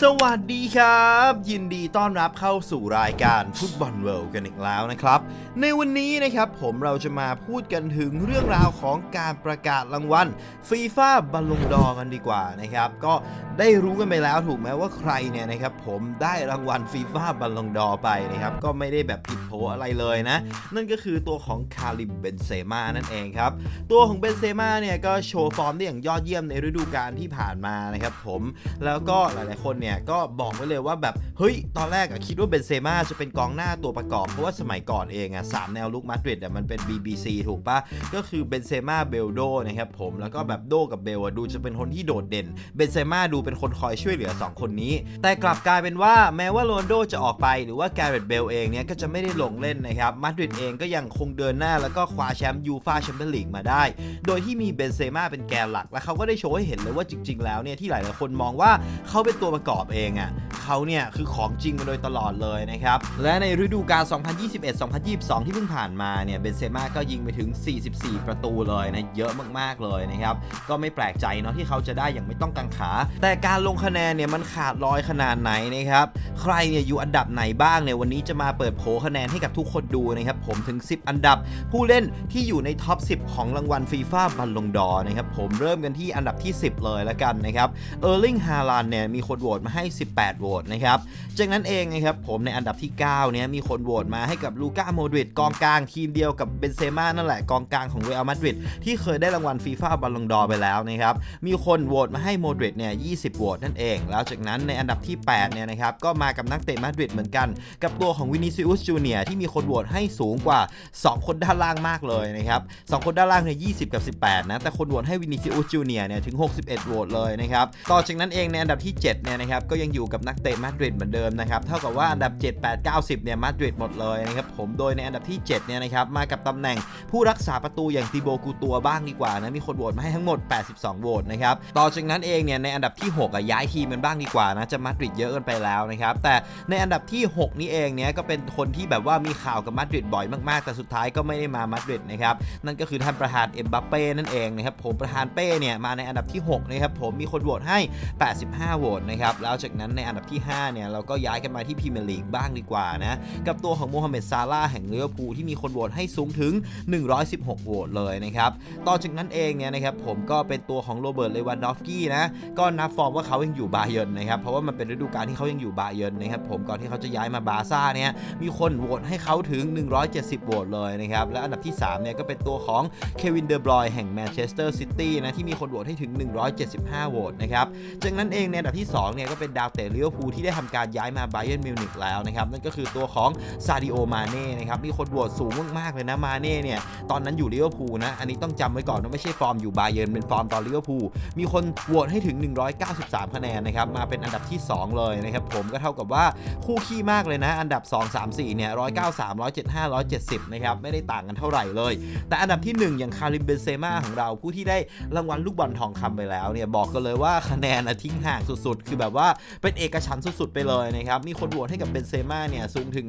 สวัสดีครับ ยินดีต้อนรับเข้าสู่รายการฟุตบอลเวิลด์กันอีกแล้วนะครับ ในวันนี้นะครับผมเราจะมาพูดกันถึงเรื่องราวของการประกาศรางวัลฟีฟ่าบัลลงดอกันดีกว่านะครับ ก็ได้รู้กันไปแล้วถูกไหมว่าใครเนี่ยนะครับผมได้รางวัลฟีฟ่าบัลลงดอไปนะครับก็ไม่ได้แบบผิดโผอะไรเลยนะ นั่นก็คือตัวของคาริมเบนเซม่านั่นเองครับ ตัวของเบนเซม่าเนี่ยก็โชว์ฟอร์มได้อย่างยอดเยี่ยมในฤดูกาลที่ผ่านมานะครับผมแล้วก็หลายๆคนเนี่ยก็บอกไว้เลยว่าแบบเฮ้ยตอนแรกอะคิดว่าเบนเซม่าจะเป็นกองหน้าตัวประกอบ เพราะว่าสมัยก่อนเองอะสามแนวลุกมาดริดอะมันเป็น BBC ถูกปะก็คือเบนเซม่าเบลโดนะครับผมแล้วก็แบบโดกับเบลดูจะเป็นคนที่โดดเด่นเบนเซม่าดูเป็นคนคอยช่วยเหลือ 2 คนนี้ แต่กลับกลายเป็นว่าแม้ว่าโรนโดจะออกไปหรือว่าแกเรตเบลเองเนี่ยก็จะไม่ได้ลงเล่นนะครับมาดริดเองก็ยังคงเดินหน้าแล้วก็คว้าแชมป์ยูฟาแชมเปี้ยนลีกมาได้ โดยที่มีเบนเซม่าเป็นแกนหลัก และเขาก็ได้โชว์ให้เห็นเลยว่าจริง ๆ แล้วเนี่ยที่หลายๆคนมองว่าเขาเป็นตัวประกอบเองอะ่ะเขาเนี่ยคือของจริงมาโดยตลอดเลยนะครับ และในฤดูกาล 2021-2022 ที่เพิ่งผ่านมาเนี่ยเบนเซม่าก็ยิงไปถึง 44 ประตูเลยนะเยอะมากๆเลยนะครับ ก็ไม่แปลกใจเนาะที่เขาจะได้อย่างไม่ต้องกังขา แต่การลงคะแนนเนี่ยมันขาดลอยขนาดไหนนะครับ ใครเนี่ยอยู่อันดับไหนบ้างเนี่ยวันนี้จะมาเปิดโผคะแนนให้กับทุกคนดูนะครับผมถึง 10 อันดับ ผู้เล่นที่อยู่ในท็อป 10 ของรางวัลฟีฟ่าบัลลงดอร์นะครับผมเริ่มกันที่อันดับที่ 10 เลยแล้วกันนะครับเออร์ลิงฮาลันเนี่ยมีคนโหวตมาให้ 18 โหวตนะครับ จากนั้นเองนะครับผมในอันดับที่ 9 เนี่ยมีคนโหวตมาให้กับลูก้าโมดริดกองกลางทีมเดียวกับเบนเซม่านั่นแหละกองกลางของเรอัลมาดริดที่เคยได้รางวัลฟีฟ่าบัลลงดอร์ไปแล้วนะครับมีคนโหวตมาให้โมดริดเนี่ย 20 โหวตนั่นเอง แล้วจากนั้นในอันดับที่ 8 เนี่ยนะครับก็มากับนักเตะมาดริดเหมือนกัน กับตัวของวินิซิอุสจูเนียที่มีคนโหวตให้สูงกว่า 2 คนด้านล่างมากเลยนะครับสองคนด้านล่างเนี่ย20 กับ 18 นะแต่คนโหวตให้วินิซิอุสจูเนียเนี่ยถึง 61 โหวตเลยนะครับต่อจากนั้นเองในอันดับที่7เนี่ยนะครับก็ยังอยู่กับนักเตะมาดริดเหมือนเดิมนะครับเท่ากับว่าอันดับ 7 8 9 10เนี่ยมาดริดหมดเลยนะครับผมโดยในอันดับที่7เนี่ยนะครับมากับตำแหน่งผู้รักษาประตูอย่างติโบกูตัวบ้างดีกว่านะมีคนโหวตมาให้ทั้งหมด 82โหวตนะครับต่อจากนั้นเองเนี่ยในอันดับที่6อะย้ายทีมมันบ้างดีกว่านะจะมาดริดเยอะเกินไปแล้วนะครับแต่ในอันดับที่ 6 นี้เองเนี่ยก็เป็นคนที่แบบว่ามีข่าวกับมาดริดบ่อยมากๆ แต่สุดท้ายก็ไม่ได้มามาดริดนะครับนั่นก็คือท่านประธานเอ็มบัปเป้นั่นเองนะครับผมประธานเป้เนี่ยมาในอันดับที่6นะครับผมมีคนโหวตให้ 85โหวตนะครับแล้วจากนั้นในอันดับที่5เนี่ยเราก็ย้ายกันมาที่พรีเมียร์ลีกบ้างดีกว่านะกับตัวของโมฮัมเหม็ดซาลาแห่งลิเวอร์พูลที่มีคนโหวตให้สูงถึง 116โหวตเลยนะครับต่อจากนั้นเองเนี่ยนะครับผมก็เป็นตัวของโรเบิร์ตเลวันดอฟกี้นะก็นับฟอร์มว่าเขายังอยู่บาเยิร์นนะครับเพราะว่ามันเป็นฤดูกาลที่เขายังอยู่บาเยิร์นนะครับผมก่อนที่เขาจะย้ายมาบาซ่าเนี่ยมีคนโหวตให้เขาถึง 170โหวตเลยนะครับและอันดับที่3เนี่ยก็เป็นตัวของเควินเดอร์บรอยแห่งแมนเชสเตอร์ซิตี้นะที่มีคนโหวตให้ถึง 175โหวตนะครับจากนั้นเองในอันดับที่2เนี่ยก็เป็นดาวเตะลิเวอร์พูลที่ได้ทำการย้ายมาไบเ e นมิวนิกแล้วนะครับนั่นก็คือตัวของซาดิโอมาเน่นะครับมีคนโหวตสูงมากๆเลยนะมาเน่เนี่ยตอนนั้นอยู่ลิเวอร์พูลนะอันนี้ต้องจำไว้ก่อนว่าไม่ใช่ฟอร์มอยู่ไบเ e นเป็นฟอร์มตอนลิเวอร์พูลมีคนโหวตให้ถึง 193 คะแนนนะครับมาเป็นอันดับที่ 2 เลยนะครับผมก็เท่ากับว่าคู่ขี้มากเลยนะ อันดับ 2 3 4เนี่ย193 175 170นะครับไม่ได้ต่างกันเท่าไหร่เลย แต่อันดับที่ 1 อย่างคาริมเบนเซม่าของเราผู้ที่ได้รางวัลลูกบอลทองคำไปแล้วเนี่ยบอกกันเลยว่าคะแนนอะทิ้งห่างสุดๆ คือแบบว่าเป็นเอกฉันท์สุดๆไปเลยนะครับ มีคนโหวตให้กับเบนเซม่าเนี่ยสูงถึง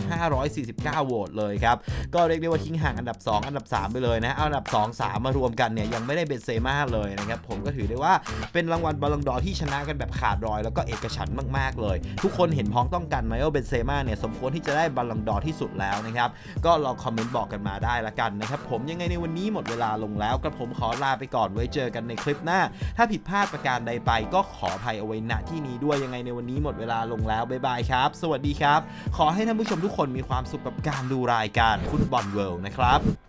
549โหวตเลยครับ ก็เรียกได้ว่าทิ้งห่างอันดับ 2 อันดับ 3 ไปเลยนะเอาอันดับ 2 3 มารวมกันเนี่ยยังไม่ได้เบนเซม่าเลยนะครับ ผมก็ถือได้ว่าเป็นรางวัลบอลลงดอที่ชนะกันแบบขาดรอย แล้วก็เอกฉันท์มากๆเลย ทุกคนเห็นพ้องต้องกันไหมว่าเบนเซม่าเนี่ยสมควรที่จะได้บอลลงดอที่สุดแล้วนะครับ ก็ลองคอมเมนต์บอกกันมาได้ละกันนะครับผมยังไงในวันนี้หมดเวลาลงแล้วกระผมขอลาไปก่อนไว้เจอกันในคลิปหน้า ถ้าผิดพลาดประการใดไปก็ขออภัยเอาไว้ณที่นี้ด้วยยังไงในวันนี้หมดเวลาลงแล้วบ๊ายบายครับ สวัสดีครับ ขอให้ท่านผู้ชมทุกคนมีความสุขกับการดูรายการฟุตบอลเวิลด์นะครับ